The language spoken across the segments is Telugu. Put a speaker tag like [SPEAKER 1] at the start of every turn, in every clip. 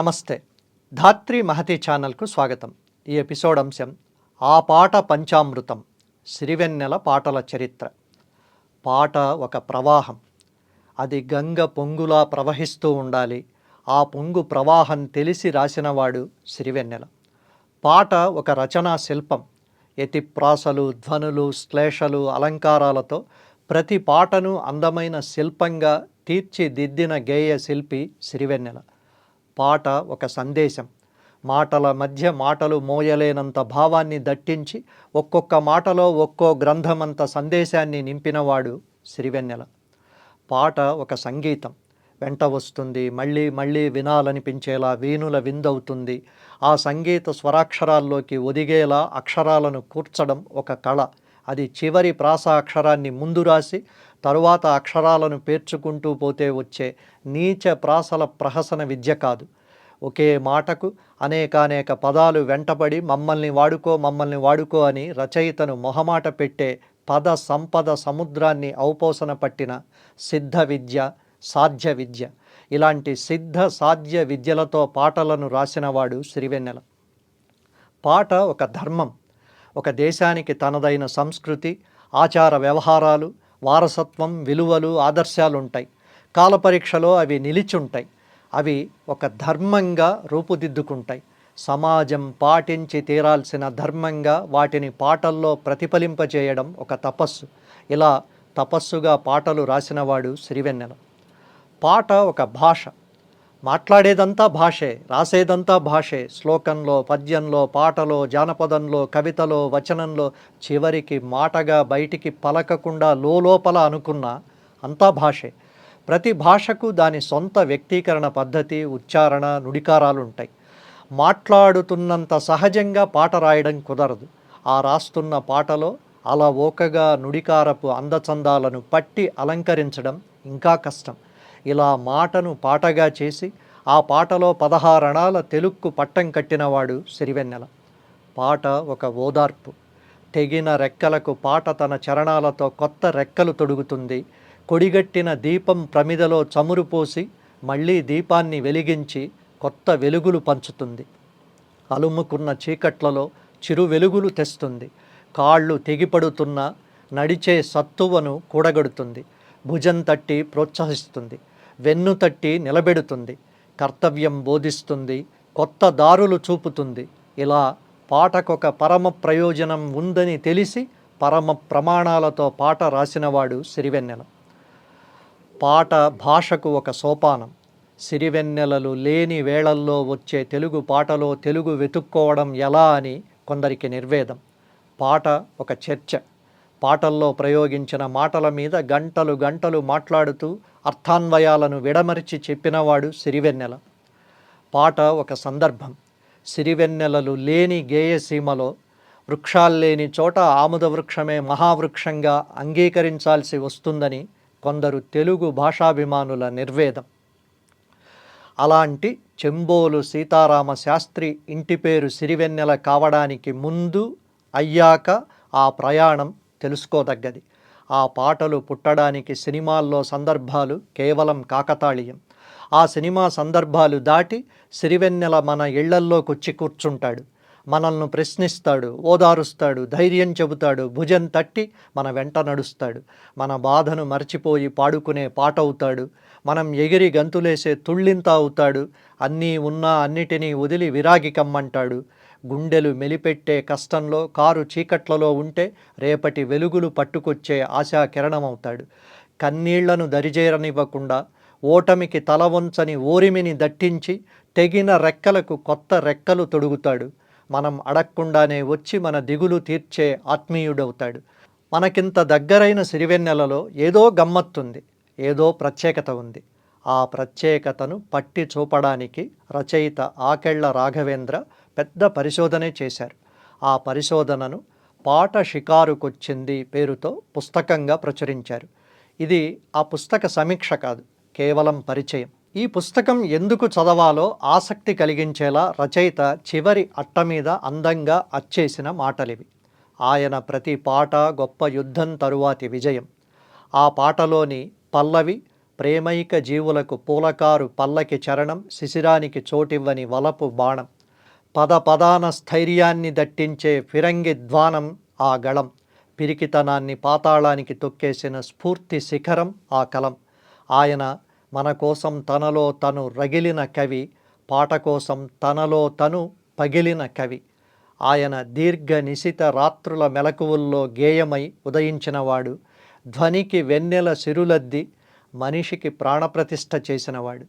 [SPEAKER 1] నమస్తే. ధాత్రి మహతి ఛానల్కు స్వాగతం. ఈ ఎపిసోడ్ అంశం ఆ పాట పంచామృతం సిరివెన్నెల పాటల చరిత్ర. పాట ఒక ప్రవాహం. అది గంగ పొంగులా ప్రవహిస్తూ ఉండాలి. ఆ పొంగు ప్రవాహం తెలిసి రాసినవాడు సిరివెన్నెల. పాట ఒక రచనా శిల్పం. ఎతిప్రాసలు ధ్వనులు శ్లేషలు అలంకారాలతో ప్రతి పాటను అందమైన శిల్పంగా తీర్చిదిద్దిన గేయ శిల్పి సిరివెన్నెల. పాట ఒక సందేశం. మాటల మధ్య మాటలు మోయలేనంత భావాన్ని దట్టించి ఒక్కొక్క మాటలో ఒక్కో గ్రంథమంత సందేశాన్ని నింపినవాడు సిరివెన్నెల పాట ఒక సంగీతం. వెంట వస్తుంది మళ్ళీ మళ్ళీ వినాలనిపించేలా వీణుల విందవుతుంది. ఆ సంగీత స్వరాక్షరాల్లోకి ఒదిగేలా అక్షరాలను కూర్చడం ఒక కళ. అది చివరి ప్రాస అక్షరాన్ని ముందు రాసి తరువాత అక్షరాలను పేర్చుకుంటూ పోతే వచ్చే నీచ ప్రాసల ప్రహసన విద్య కాదు. ఒకే మాటకు అనేకానేక పదాలు వెంటబడి మమ్మల్ని వాడుకో మమ్మల్ని వాడుకో అని రచయితను మొహమాట పెట్టే పద సంపద సముద్రాన్ని ఔపోసన పట్టిన సిద్ధ విద్య సాధ్య విద్య. ఇలాంటి సిద్ధ సాధ్య విద్యలతో పాటలను రాసినవాడు సిరివెన్నెల. పాట ఒక ధర్మం. ఒక దేశానికి తనదైన సంస్కృతి ఆచార వ్యవహారాలు వారసత్వం విలువలు ఆదర్శాలు ఉంటాయి కాలపరీక్షలో అవి నిలిచి ఉంటాయి అవి ఒక ధర్మంగా రూపుదిద్దుకుంటాయి. సమాజం పాటించి తీరాల్సిన ధర్మంగా వాటిని పాటల్లో ప్రతిఫలింపజేయడం ఒక తపస్సు. ఇలా తపస్సుగా పాటలు రాసినవాడు సిరివెన్నెల. పాట ఒక భాష. మాట్లాడేదంతా భాషే రాసేదంతా భాషే. శ్లోకంలో పద్యంలో పాటలో జానపదంలో కవితలో వచనంలో చివరికి మాటగా బయటికి పలకకుండా లోపల అనుకున్న అంతా భాషే. ప్రతి భాషకు దాని సొంత వ్యక్తీకరణ పద్ధతి ఉచ్చారణ నుడికారాలు ఉంటాయి మాట్లాడుతున్నంత సహజంగా పాట రాయడం కుదరదు. ఆ రాస్తున్న పాటలో అలా ఓకగా నుడికారపు అందచందాలను పట్టి అలంకరించడం ఇంకా కష్టం. ఇలా మాటను పాటగా చేసి ఆ పాటలో పదహారణాల తెలుక్కు పట్టం కట్టినవాడు సిరివెన్నెల. పాట ఒక ఓదార్పు. తెగిన రెక్కలకు పాట తన చరణాలతో కొత్త రెక్కలు తొడుగుతుంది. కొడిగట్టిన దీపం ప్రమిదలో చమురు పోసి మళ్ళీ దీపాన్ని వెలిగించి కొత్త వెలుగులు పంచుతుంది. అలుముకున్న చీకట్లలో చిరు వెలుగులు తెస్తుంది. కాళ్ళు తెగిపడుతున్న నడిచే సత్తువను కూడగడుతుంది. భుజం తట్టి ప్రోత్సహిస్తుంది. వెన్ను తట్టి నిలబెడుతుంది. కర్తవ్యం బోధిస్తుంది. కొత్త దారులు చూపుతుంది. ఇలా పాటకొక పరమ ప్రయోజనం ఉందని తెలిసి పరమ ప్రమాణాలతో పాట రాసినవాడు సిరివెన్నెల. పాట భాషకు ఒక సోపానం. సిరివెన్నెలలు లేని వేళల్లో వచ్చే తెలుగు పాటలో తెలుగు వెతుక్కోవడం ఎలా అని కొందరికి నిర్వేదం. పాట ఒక చర్చ. పాటల్లో ప్రయోగించిన మాటల మీద గంటలు గంటలు మాట్లాడుతూ అర్థాన్వయాలను విడమరిచి చెప్పినవాడు సిరివెన్నెల. పాట ఒక సందర్భం. సిరివెన్నెలలు లేని గేయసీమలో వృక్షాల్లేని చోట ఆముద వృక్షమే మహావృక్షంగా అంగీకరించాల్సి వస్తుందని కొందరు తెలుగు భాషాభిమానుల నిర్వేదం. అలాంటి చెంబోలు సీతారామ శాస్త్రి ఇంటి పేరు సిరివెన్నెల కావడానికి ముందు అయ్యాక ఆ ప్రయాణం తెలుసుకోదగ్గది. ఆ పాటలు పుట్టడానికి సినిమాల్లో సందర్భాలు కేవలం కాకతాళీయం. ఆ సినిమా సందర్భాలు దాటి సిరివెన్నెల మన ఇళ్ళల్లోకొచ్చి కూర్చుంటాడు. మనల్ని ప్రశ్నిస్తాడు ఓదారుస్తాడు ధైర్యం చెబుతాడు భుజం తట్టి మన వెంట నడుస్తాడు. మన బాధను మర్చిపోయి పాడుకునే పాట అవుతాడు మనం ఎగిరి గంతులేసే తుళ్ళింత అవుతాడు. అన్నీ ఉన్నా అన్నిటినీ వదిలి విరాగి కమ్మంటాడు. గుండెలు మెలిపెట్టే కష్టంలో కారు చీకట్లలో ఉంటే రేపటి వెలుగులు పట్టుకొచ్చే ఆశా కిరణమవుతాడు కన్నీళ్ళను దరిజేరనివ్వకుండా ఓటమికి తల వంచని ఓరిమిని దట్టించి తెగిన రెక్కలకు కొత్త రెక్కలు తొడుగుతాడు. మనం అడగకుండానే వచ్చి మన దిగులు తీర్చే ఆత్మీయుడవుతాడు. మనకింత దగ్గరైన సిరివెన్నెలలో ఏదో గమ్మత్తుంది ఏదో ప్రత్యేకత ఉంది. ఆ ప్రత్యేకతను పట్టి చూపడానికి రచయిత ఆకెళ్ళ రాఘవేంద్ర పెద్ద పరిశోధనే చేశారు. ఆ పరిశోధనను పాట షికారుకొచ్చింది పేరుతో పుస్తకంగా ప్రచురించారు. ఇది ఆ పుస్తక సమీక్ష కాదు కేవలం పరిచయం. ఈ పుస్తకం ఎందుకు చదవాలో ఆసక్తి కలిగించేలా రచయిత చివరి అట్ట మీద అందంగా అచ్చేసిన మాటలివి. ఆయన ప్రతి పాట గొప్ప యుద్ధం తరువాతి విజయం. ఆ పాటలోని పల్లవి ప్రేమైక జీవులకు పూలకారు పల్లకి చరణం శిశిరానికి చోటివ్వని వలపు బాణం. పద పదాన స్థైర్యాన్ని దట్టించే ఫిరంగి ధ్వానం ఆ గళం. పిరికితనాన్ని పాతాళానికి తొక్కేసిన స్ఫూర్తి శిఖరం ఆ కలం. ఆయన మన కోసం తనలో తను రగిలిన కవి పాట కోసం తనలో తను పగిలిన కవి. ఆయన దీర్ఘ నిశిత రాత్రుల మెలకువల్లో గేయమై ఉదయించినవాడు ధ్వనికి వెన్నెల సిరులద్ది మనిషికి ప్రాణప్రతిష్ఠ చేసినవాడు.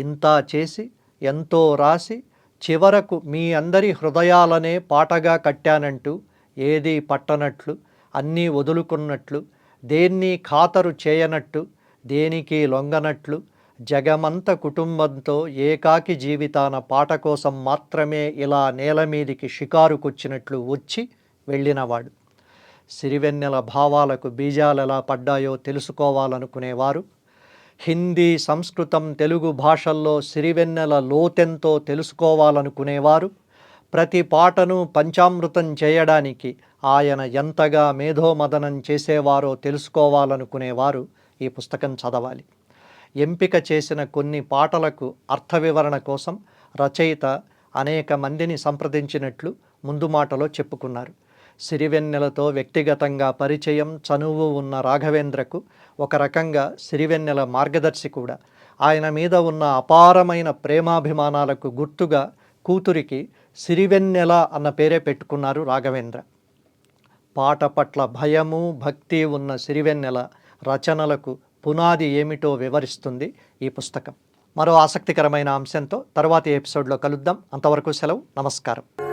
[SPEAKER 1] ఇంతా చేసి ఎంతో రాసి చివరకు మీ అందరి హృదయాలనే పాటగా కట్టానంటూ ఏది పట్టనట్లు అన్నీ వదులుకున్నట్లు దేన్ని ఖాతరు చేయనట్టు దేనికి లొంగనట్లు జగమంత కుటుంబంతో ఏకాకి జీవితాన పాట కోసం మాత్రమే ఇలా నేల మీదికి షికారుకొచ్చినట్లు వచ్చి వెళ్ళినవాడు. సిరివెన్నెల భావాలకు బీజాలు ఎలా పడ్డాయో తెలుసుకోవాలనుకునేవారు. హిందీ సంస్కృతం తెలుగు భాషల్లో సిరివెన్నెల లోతెంతో తెలుసుకోవాలనుకునేవారు. ప్రతి పాటను పంచామృతం చేయడానికి ఆయన ఎంతగా మేధోమదనం చేసేవారో తెలుసుకోవాలనుకునేవారు ఈ పుస్తకం చదవాలి. ఎంపిక చేసిన కొన్ని పాటలకు అర్థ వివరణ కోసం రచయిత అనేక మందిని సంప్రదించినట్లు ముందు మాటలో చెప్పుకున్నారు. సిరివెన్నెలతో వ్యక్తిగతంగా పరిచయం చనువు ఉన్న రాఘవేంద్రకు ఒక రకంగా సిరివెన్నెల మార్గదర్శి కూడా ఆయన మీద ఉన్న అపారమైన ప్రేమాభిమానాలకు గుర్తుగా కూతురికి సిరివెన్నెల అన్న పేరే పెట్టుకున్నారు రాఘవేంద్ర. పాట పట్ల భయము భక్తి ఉన్న సిరివెన్నెల రచనలకు పునాది ఏమిటో వివరిస్తుంది ఈ పుస్తకం. మరో ఆసక్తికరమైన అంశంతో తర్వాతి ఎపిసోడ్లో కలుద్దాం. అంతవరకు సెలవు. నమస్కారం.